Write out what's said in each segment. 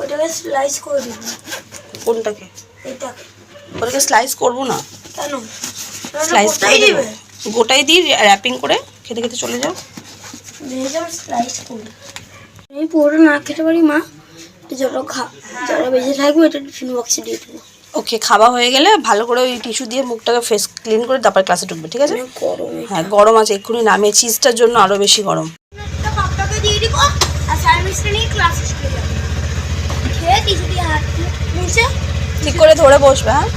ওটাকে স্লাইস করে দিব। কোনটাকে? এটাকে। ওটাকে স্লাইস করব না? কেন? স্লাইস গোটাই দিবে। গোটাই দিয়ে র্যাপিং করে খেতে খেতে চলে যাও। ভেজে আমি স্লাইস করি আমি পুরো না খেতে পারি মা। তো যত খা যারা বেঁচে থাকবে এটা টিফিন বক্সে দিয়ে দেবো। ওকে খাওয়া হয়ে গেলে ভালো করে ওই টিস্যু দিয়ে মুখটাকে ফেস ক্লিন করে তারপর ক্লাসে ঢুকবে ঠিক আছে? গরম হ্যাঁ গরম আছে এক্ষুনি নামিয়ে চিজটার জন্য আরও বেশি গরম। দিয়ে দিব আর সার্ভিসটা নিয়ে ক্লাসে চলে যাবে খেয়ে টিস্যু দিয়ে হাত দিয়ে মুছে ঠিক করে ধরে বসবে হ্যাঁ?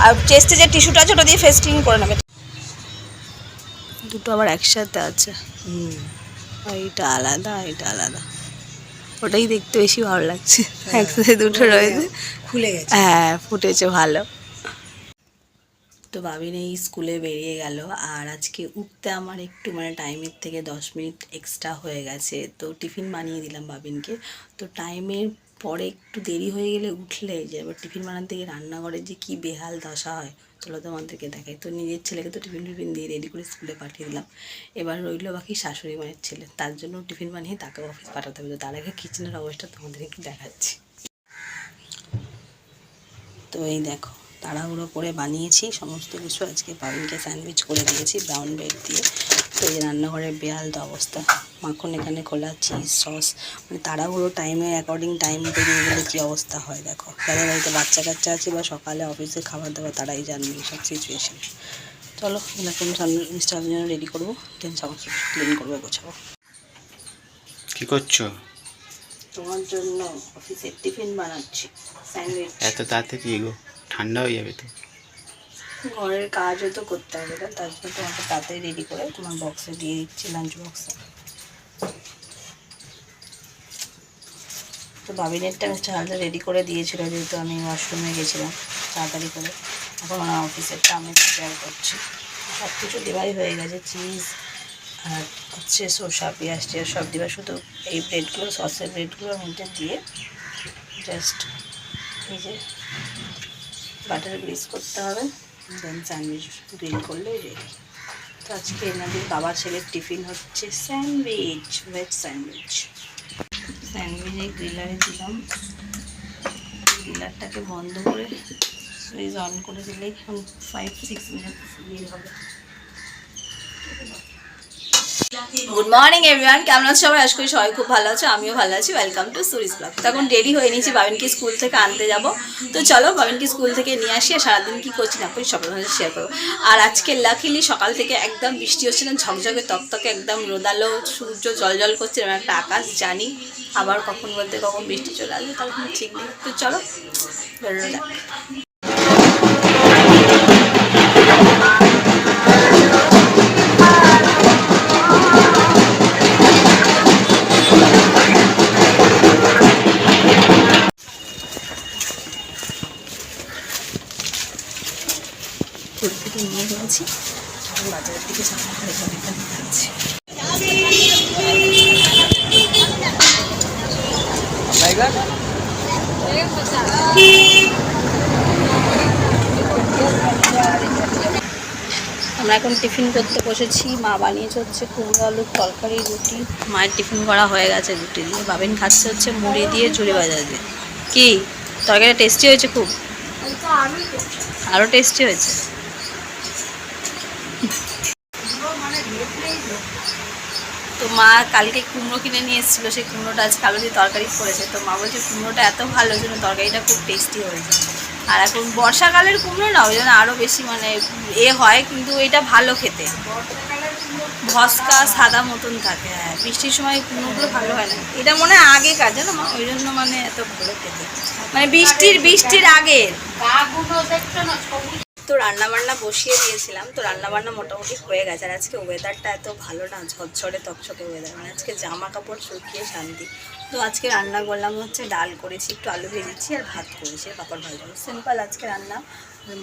আর চেস্টে যে টিস্যুটা আছে ওটা দিয়ে ফেস্টিং ক্লিন করে নেবে। দুটো আবার একসাথে আছে। হুম। এইটা আলাদা এইটা আলাদা। ওটাই দেখতে বেশি ভালো লাগছে। একসাথে দুটো রয়েছে। খুলে গেছে। হ্যাঁ ফুটেছে ভালো। তো বাবিন এই স্কুলে বেরিয়ে গেল। আর আজকে উঠতে আমার একটু মানে টাইমের থেকে দশ মিনিট এক্সট্রা হয়ে গেছে। তো টিফিন বানিয়ে দিলাম বাবিনকে তো টাইমের পরে একটু দেরি হয়ে গেলে উঠলে যে এবার টিফিন বানাতে গিয়ে রান্নাঘরে যে কি বেহাল দশা হয়, চলো তোমাদেরকে দেখাই। তো নিজের ছেলেকে তো টিফিন টিফিন দিয়ে রেডি করে স্কুলে পাঠিয়ে দিলাম। এবার রইল বাকি শাশুড়ি মায়ের ছেলে। তার জন্য টিফিন বানিয়ে তাকে অফিস পাঠাতে হবে। তো তার আগে কিচেনের অবস্থা তোমাদের একটু দেখাচ্ছি। তো এই দেখো তাড়াহুড়ো করে বানিয়েছি সমস্ত কিছু আজকে পাবিনকে স্যান্ডউইচ করে দিয়েছি ব্রাউন ব্রেড দিয়ে। তো এই রান্নাঘরের বেহাল তো অবস্থা। মাখন এখানে খোলা চিজ সস মানে তাড়াহুড়ো টাইমে অ্যাকর্ডিং টাইম বেরিয়ে গেলে কী অবস্থা হয় দেখো। যাদের বাড়িতে বাচ্চা কাচ্চা আছে বা সকালে অফিসে খাবার দাবার তারাই জানবে সব সিচুয়েশন চলো এরকম স্যান্ডউইচটার জন্য রেডি করব দেন সমস্ত ক্লিন করব গোছাবো। কী করছ? তোমার জন্য অফিসের টিফিন বানাচ্ছি স্যান্ডউইচ। এত তাড়াতাড়ি গো ঠান্ডা হয়ে যাবে তো। ঘরের কাজও তো করতে হবে না, তার জন্য তোমাকে তাড়াতাড়ি রেডি করে তোমার বক্সে দিয়ে দিচ্ছি লাঞ্চ বক্সে তো বাবিনেরটা আমি চালটা রেডি করে দিয়েছিল, যেহেতু আমি ওয়াশরুমে গেছিলাম তাড়াতাড়ি করে। এখন ওনার অফিসেরটা আমি প্রিপেয়ার করছি। সব কিছু দেওয়াই হয়ে গেছে চিজ আর হচ্ছে শসা পেঁয়াজ টিয়াজ সব দেওয়া। শুধু এই ব্রেডগুলো সসের ব্রেডগুলোর মধ্যে দিয়ে জাস্ট এই যে বাটার গ্রিস করতে হবে। দেন স্যান্ডউইচ গ্রিল করলেই রেডি তো আজকে এনাদের বাবা ছেলের টিফিন হচ্ছে স্যান্ডউইচ ভেজ স্যান্ডউইচ স্যান্ডউইচে গ্রিলারে দিলাম। গ্রিলারটাকে বন্ধ করে সুইচ অন করে দিলেই ফাইভ সিক্স মিনিট গ্রিল হবে। গুড মর্নিং এভরিওয়ান কেমন আছো সবাই? আশা করি সবাই খুব ভালো আছো। আমিও ভালো আছি। ওয়েলকাম টু সুরিস ব্লগ তখন রেডি হয়ে নিয়েছি বাবিনকে স্কুল থেকে আনতে যাব। তো চলো বাবিনকে স্কুল থেকে নিয়ে আসি আর সারাদিন কী করছি না করি সবার সাথে শেয়ার করব। আর আজকে লাকিলি সকাল থেকে একদম বৃষ্টি হচ্ছে না, ঝকঝকে তকতকে একদম রোদালো, সূর্য জল জল করছে এরকম একটা আকাশ, জানি আবার কখন বলতে কখন বৃষ্টি চলে আসবে তখন ঠিক নেই। তো চলো, বেরোনো যাক। স্কুল থেকে নিয়ে এখন বাজারের দিকে আমরা এখন টিফিন করতে বসেছি। মা বানিয়েছে হচ্ছে কুমড়ো আলুর তরকারি রুটি। মায়ের টিফিন করা হয়ে গেছে রুটি দিয়ে। বাবেন খাচ্ছে হচ্ছে মুড়ি দিয়ে ঝুড়ি বাজা দিয়ে। কি? তরকারিটা টেস্টি হয়েছে খুব? আরও টেস্টি হয়েছে? তো মা কালকে কুমড়ো কিনে নিয়ে এসেছিল সেই কুমড়োটা আজ কালো দিয়ে তরকারি করেছে। তো মা বলছে কুমড়োটা এত ভালো জন্য তরকারিটা খুব টেস্টি হয়েছে। আর এখন বর্ষাকালের কুমড়ো না ওই জন্য আরও বেশি মানে এ হয় কিন্তু এটা ভালো খেতে। ভস্কা সাদা মতন থাকে হ্যাঁ। বৃষ্টির সময় কুমড়োগুলো ভালো হয় না। এটা মনে হয় আগে কাজ জানো মা? ওই জন্য মানে এত ভালো খেতে। মানে বৃষ্টির বৃষ্টির আগের। তো রান্না বান্না বসিয়ে দিয়েছিলাম, তো রান্না বান্না মোটামুটি হয়ে গেছে। আর আজকে ওয়েদারটা এত ভালো না, ঝরঝরে তকছকে ওয়েদার মানে আজকে জামা কাপড় শুকিয়ে শান্তি। তো আজকে রান্না করলাম হচ্ছে ডাল করেছি, একটু আলু ভেজেছি আর ভাত করেছি, আর পাপড় ভাজা। সিম্পল আজকে রান্না।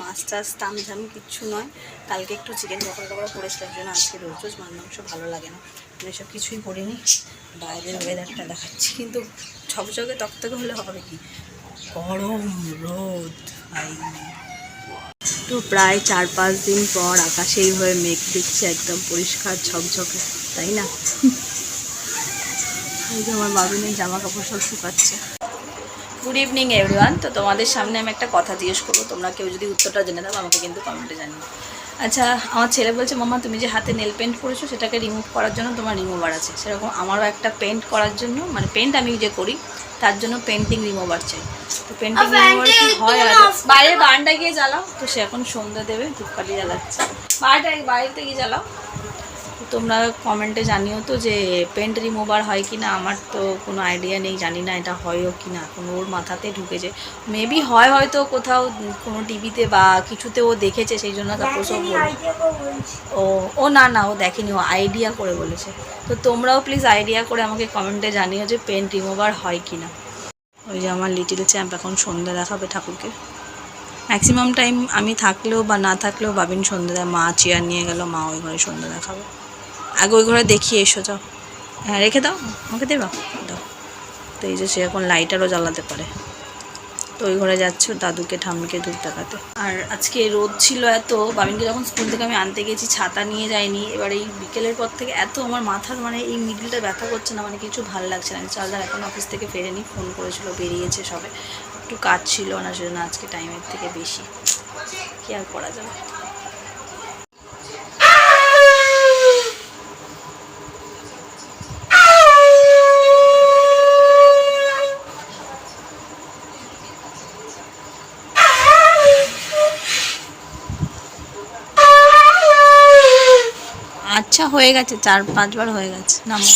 মাছ টাছ, তামঝাম কিচ্ছু নয়। কালকে একটু চিকেন পকোড়া টকোড়া করেছিলাম জন্য আজকে রোজ রোজ মাছ মাংস ভালো লাগে না। মানে সব কিছুই করিনি। বাইরের ওয়েদারটা দেখাচ্ছি। কিন্তু ঝকঝকে তকতকে হলে হবে কি? গরম রোদ ভাই তো প্রায় চার পাঁচ দিন পর আকাশে এইভাবে মেঘ দিচ্ছে একদম পরিষ্কার ঝকঝকে, তাই না? এই যে আমার বাবিনের জামা কাপড় সব শুকাচ্ছে। গুড ইভিনিং এভরিওয়ান তো তোমাদের সামনে আমি একটা কথা জিজ্ঞেস করব। তোমরা কেউ যদি উত্তরটা জেনে দাও, আমাকে কিন্তু কমেন্টে জানিও। আচ্ছা আমার ছেলে বলছে মামা তুমি যে হাতে নেল পেন্ট করেছ সেটাকে রিমুভ করার জন্য তোমার রিমুভার আছে। সেরকম আমারও একটা পেন্ট করার জন্য মানে পেন্ট আমি যে করি তার জন্য পেন্টিং রিমুভার চাই। তো পেন্টিং রিমুভার কি হয় আর বাইরে বারান্ডা গিয়ে জ্বালাও তো সে এখন সন্ধ্যা দেবে ধূপকাঠি জ্বালাচ্ছে। বাইরে বাড়িতে গিয়ে জ্বালাও। তোমরা কমেন্টে জানিও তো যে পেন্ট রিমুভার হয় কি না আমার তো কোনো আইডিয়া নেই জানি না এটা হয়ও কি না এখন ওর মাথাতে ঢুকেছে। মেবি হয় হয়তো কোথাও কোনো টিভিতে বা কিছুতে ও দেখেছে সেই জন্য তারপর সব ও ও না না ও দেখেনি ও আইডিয়া করে বলেছে। তো তোমরাও প্লিজ আইডিয়া করে আমাকে কমেন্টে জানিও যে পেন্ট রিমুভার হয় কি না ওই যে আমার লিটিল চ্যাম্প এখন সন্ধ্যা দেখাবে ঠাকুরকে। ম্যাক্সিমাম টাইম আমি থাকলেও বা না থাকলেও বাবিন সন্ধ্যা দেয় মা চেয়ার নিয়ে গেল মা ওই ঘরে সন্ধ্যা দেখাবে। আগে ওই ঘরে দেখিয়ে এসো যাও। হ্যাঁ রেখে দাও, আমাকে দেবা? দাও। তো এই যে সে এখন লাইটারও জ্বালাতে পারে। তো ওই ঘরে যাচ্ছে, দাদুকে, ঠাম্মিকে ধূপ দেখাতে। আর আজকে রোদ ছিল এত, বাবিনকে যখন স্কুল থেকে আমি আনতে গেছি, ছাতা নিয়ে যাইনি এবার এই বিকেলের পর থেকে এত আমার মাথার মানে এই মিডিলটা ব্যথা করছে না মানে কিছু ভালো লাগছে না। চার্জার এখন অফিস থেকে ফেরেনি ফোন করেছিল, বেরিয়েছে সবে। একটু কাজ ছিল না, সেজন্য আজকে টাইমের থেকে বেশি। কি আর করা যাবে? আচ্ছা হয়ে গেছে চার পাঁচবার হয়ে গেছে নামো।